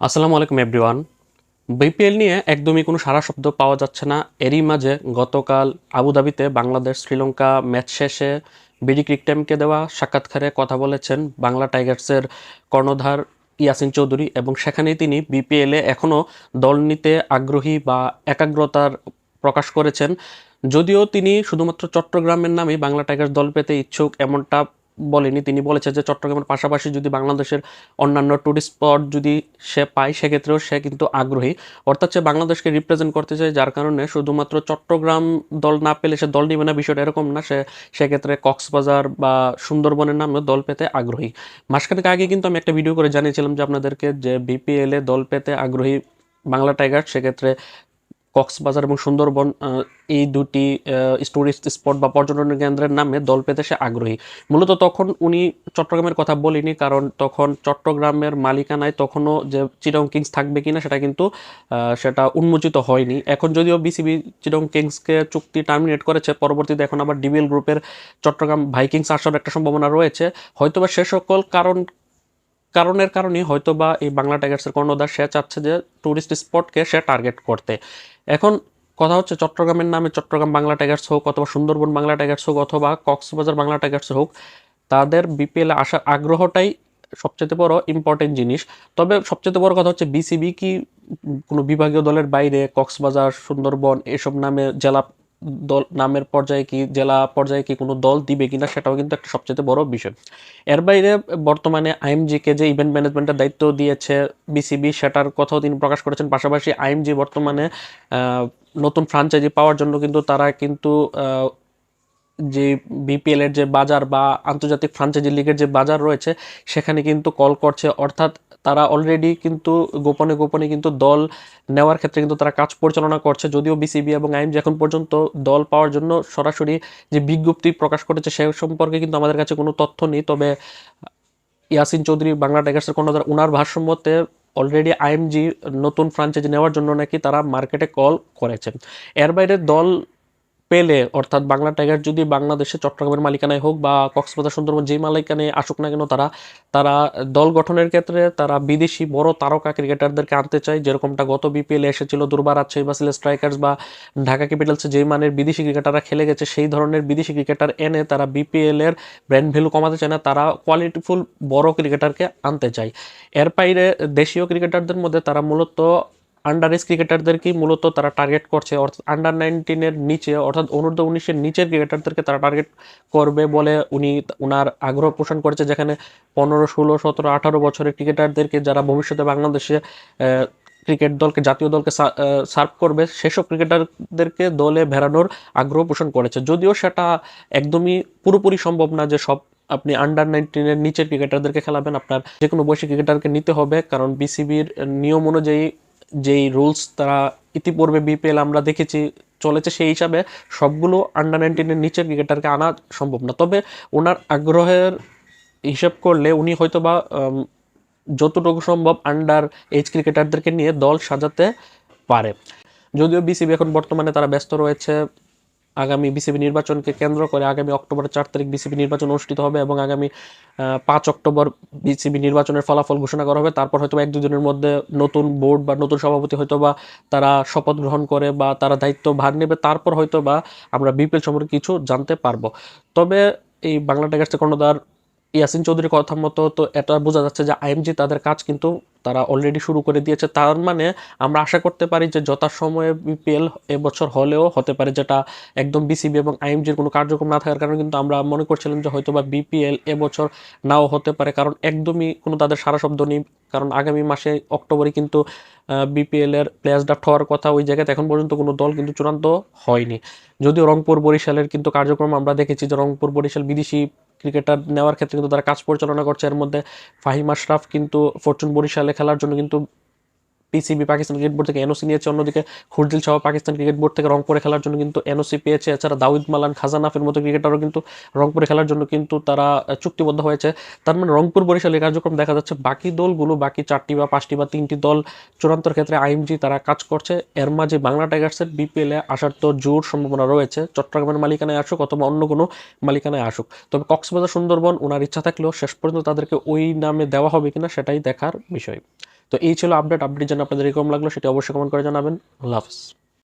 আসসালামু আলাইকুম everyone BPL নিয়ে একদমই কোনো সারা শব্দ পাওয়া যাচ্ছে না। এরই মাঝে গতকাল আবুধাবিতে বাংলাদেশ শ্রীলঙ্কা ম্যাচ শেষে বিডি ক্রিকটাইমকে দেওয়া সাক্ষাৎকারে কথা বলেছেন বাংলা টাইগার্সের কর্ণধার ইয়াসিন চৌধুরী এবং সেখানেই তিনি বিপিএলে এখনও দল নিতে আগ্রহী বা একাগ্রতার প্রকাশ করেছেন। যদিও তিনি শুধুমাত্র চট্টগ্রামের নামেই বাংলা টাইগার্স দল পেতে ইচ্ছুক, এমনটা বলেনি। তিনি বলেছেন যে চট্টগ্রামের পাশাপাশি যদি বাংলাদেশের অন্যান্য টুরিস্ট স্পট যদি সে পায়, সেক্ষেত্রেও সে কিন্তু আগ্রহী। অর্থাৎ সে বাংলাদেশকে রিপ্রেজেন্ট করতে চায়, যার কারণে শুধুমাত্র চট্টগ্রাম দল না পেলে সে দল নিবে না, বিষয়টা এরকম না। সে সেক্ষেত্রে কক্সবাজার বা সুন্দরবনের নামেও দল পেতে আগ্রহী। মাসখানেক আগে কিন্তু আমি একটা ভিডিও করে জানিয়েছিলাম যে আপনাদেরকে যে বিপিএলে দল পেতে আগ্রহী বাংলা টাইগার, সেক্ষেত্রে কক্সবাজার এবং সুন্দরবন এই দুটি টুরিস্ট স্পট বা পর্যটন কেন্দ্রের নামে দল পেতে সে আগ্রহী। মূলত তখন উনি চট্টগ্রামের কথা বলিনি, কারণ তখন চট্টগ্রামের মালিকানায় তখনও যে চিরং কিংস থাকবে কিনা সেটা কিন্তু সেটা উন্মোচিত হয়নি। এখন যদিও বিসিবি চিরং কিংসকে চুক্তি টার্মিনেট করেছে, পরবর্তীতে এখন আবার ডিবিএল গ্রুপের চট্টগ্রাম ভাইকিংস আসার একটা সম্ভাবনা রয়েছে। হয়তোবা সে সকল কারণ কারণের কারণে হয়তো বা এই বাংলা টাইগার্সের কর্ণধার সে চাচ্ছে যে ট্যুরিস্ট স্পটকে সে টার্গেট করতে। এখন কথা হচ্ছে চট্টগ্রামের নামে চট্টগ্রাম বাংলা টাইগার্স হোক অথবা সুন্দরবন বাংলা টাইগার্স হোক অথবা কক্সবাজার বাংলা টাইগার্স হোক, তাদের বিপিএল আসার আগ্রহটাই সবচেয়ে বড় ইম্পর্টেন্ট জিনিস। তবে সবচেয়ে বড় কথা হচ্ছে বিসিবি কি কোনো বিভাগীয় দলের বাইরে, কক্সবাজার, সুন্দরবন, এসব নামে জেলা দল, নামের পর্যায়ে কি, জেলা পর্যায়ে কি কোনো দল দিবে কিনা সেটাও কিন্তু একটা সবচেয়ে বড় বিষয়। এর বাইরে বর্তমানে আইএমজিকে যে ইভেন্ট ম্যানেজমেন্টের দায়িত্ব দিয়েছে বিসিবি সেটার কথাও তিনি প্রকাশ করেছেন। পাশাপাশি আইএমজি বর্তমানে নতুন ফ্রাঞ্চাইজি পাওয়ার জন্য কিন্তু তারা কিন্তু যে বিপিএল এর যে বাজার বা আন্তর্জাতিক ফ্রাঞ্চাইজি লিগের যে বাজার রয়েছে, সেখানে কিন্তু কল করছে। অর্থাৎ তারা অলরেডি কিন্তু গোপনে গোপনে কিন্তু দল নেওয়ার ক্ষেত্রে কিন্তু তারা কাজ পরিচালনা করছে। যদিও বিসিবি এবং আইএমজি এখন পর্যন্ত দল পাওয়ার জন্য সরাসরি যে বিজ্ঞপ্তি প্রকাশ করেছে, সে সম্পর্কে কিন্তু আমাদের কাছে কোনো তথ্য নেই। তবে ইয়াসিন চৌধুরী বাংলা টাইগার্সের কর্ণধার ওনার ভাষ্যমতে অলরেডি আইএমজি নতুন ফ্রাঞ্চাইজি নেওয়ার জন্য নাকি তারা মার্কেটে কল করেছেন এর বাইরে দল পেলে, অর্থাৎ বাংলা টাইগার যদি বাংলাদেশে চট্টগ্রামের মালিকানায় হোক বা কক্সবাজার, সুন্দরবন যেই মালিকানায় আসুক না কেন, তারা তারা দল গঠনের ক্ষেত্রে তারা বিদেশি বড় তারকা ক্রিকেটারদেরকে আনতে চায়। যেরকমটা গত বিপিএলে এসেছিল দুর্বার আছে বা সিলেট স্ট্রাইকার্স বা ঢাকা ক্যাপিটালসে যেই মানের বিদেশি ক্রিকেটাররা খেলে গেছে, সেই ধরনের বিদেশি ক্রিকেটার এনে তারা বিপিএল এর ব্র্যান্ড ভ্যালু কমাতে চায় না, তারা কোয়ালিটিফুল বড় ক্রিকেটারকে আনতে চায়। এর বাইরে দেশীয় ক্রিকেটারদের মধ্যে তারা মূলত আন্ডার এজ ক্রিকেটারদেরকেই মূলত তারা টার্গেট করছে। অর্থাৎ আন্ডার নাইনটিনের নিচে, অর্থাৎ অনূর্ধ্ব উনিশের নিচের ক্রিকেটারদেরকে তারা টার্গেট করবে বলে উনি উনার আগ্রহ পোষণ করেছে, যেখানে পনেরো, ষোলো, সতেরো, আঠারো বছরের ক্রিকেটারদেরকে যারা ভবিষ্যতে বাংলাদেশে ক্রিকেট দলকে, জাতীয় দলকে সার্ভ করবে, সেসব ক্রিকেটারদেরকে দলে ভেড়ানোর আগ্রহ পোষণ করেছে। যদিও সেটা একদমই পুরোপুরি সম্ভব না যে সব আপনি আন্ডার নাইনটিনের নিচের ক্রিকেটারদেরকে খেলাবেন, আপনার যে কোনো বয়সী ক্রিকেটারকে নিতে হবে, কারণ বিসিবির নিয়ম অনুযায়ী যেই রুলস তারা ইতিপূর্বে বিপিএল আমরা দেখেছি চলেছে, সেই হিসাবে সবগুলো আন্ডার নাইনটিনের নিচের ক্রিকেটারকে আনা সম্ভব না। তবে ওনার আগ্রহের হিসাব করলে উনি হয়তো বা যতটুকু সম্ভব আন্ডার এজ ক্রিকেটারদেরকে নিয়ে দল সাজাতে পারে। যদিও বিসিবি এখন বর্তমানে তারা ব্যস্ত রয়েছে আগামী বিসিবি নির্বাচনকে কেন্দ্র করে আগামী অক্টোবরের চার তারিখ বিসিবি নির্বাচন অনুষ্ঠিত হবে এবং আগামী পাঁচ অক্টোবর বিসিবি নির্বাচনের ফলাফল ঘোষণা করা হবে। তারপর হয়তো এক দুদিনের মধ্যে নতুন বোর্ড বা নতুন সভাপতি হয়তো বা তারা শপথ গ্রহণ করে বা তারা দায়িত্ব ভার নেবে। তারপর হয়তো বা আমরা বিপিএল সম্পর্কে কিছু জানতে পারব। তবে এই বাংলা টাইগার্সের কর্ণধার ইয়াসিন চৌধুরীর কথা মতো তো এটা বোঝা যাচ্ছে যে আইএমজি তাদের কাজ কিন্তু তারা অলরেডি শুরু করে দিয়েছে। তার মানে আমরা আশা করতে পারি যে যথাসময়ে বিপিএল এবছর হলেও হতে পারে যেটা একদম বিসিবি এবং আইএমজির কোনো কার্যক্রম না থাকার কারণে কিন্তু আমরা মনে করছিলাম যে হয়তো বা বিপিএল এবছর নাও হতে পারে। কারণ একদমই কোনো তাদের সারা শব্দ নেই। কারণ আগামী মাসে অক্টোবরে কিন্তু বিপিএল এর প্লেয়ার্স হওয়ার কথা ওই জায়গাতে এখন পর্যন্ত কোনো দল কিন্তু চূড়ান্ত হয়নি। যদিও রংপুর বরিশালের কিন্তু কার্যক্রম আমরা দেখেছি যে রংপুর বরিশাল বিদেশি ক্রিকেটার নেওয়ার ক্ষেত্রে কিন্তু তারা কাজ পরিচালনা করছে। এর মধ্যে ফাহিম আশরাফ কিন্তু ফরচুন বরিশালে খেলার জন্য কিন্তু পিসিবি পাকিস্তান ক্রিকেট বোর্ড থেকে এনওসি নিয়েছে। অন্যদিকে খুরদিল সহ পাকিস্তান ক্রিকেট বোর্ড থেকে রংপুরে খেলার জন্য কিন্তু এনওসি পেয়েছে। এছাড়া দাউদ মালান খাজানাফের মতো ক্রিকেটারও কিন্তু রংপুরে খেলার জন্য কিন্তু তারা চুক্তিবদ্ধ হয়েছে। তার মানে রংপুর বরিশালের কার্যক্রম দেখা যাচ্ছে বাকি দলগুলো, বাকি চারটি বা পাঁচটি বা তিনটি দল চূড়ান্তর ক্ষেত্রে আইএমজি তারা কাজ করছে। এর মাঝে বাংলা টাইগার্সের বিপিএল আসার তো জোর সম্ভাবনা রয়েছে। চট্টগ্রামের মালিকানায় আসুক অথবা অন্য কোনো মালিকানায় আসুক। তবে কক্সবাজার সুন্দরবন ওনার ইচ্ছা থাকলেও শেষ পর্যন্ত তাদেরকে ওই নামে দেওয়া হবে কিনা সেটাই দেখার বিষয়। তো এই ছিল আপডেট আপডেট যেন আপনাদের এরকম লাগল, সেটা অবশ্যই কমেন্ট করে জানাবেন। আল্লাহ হাফিজ।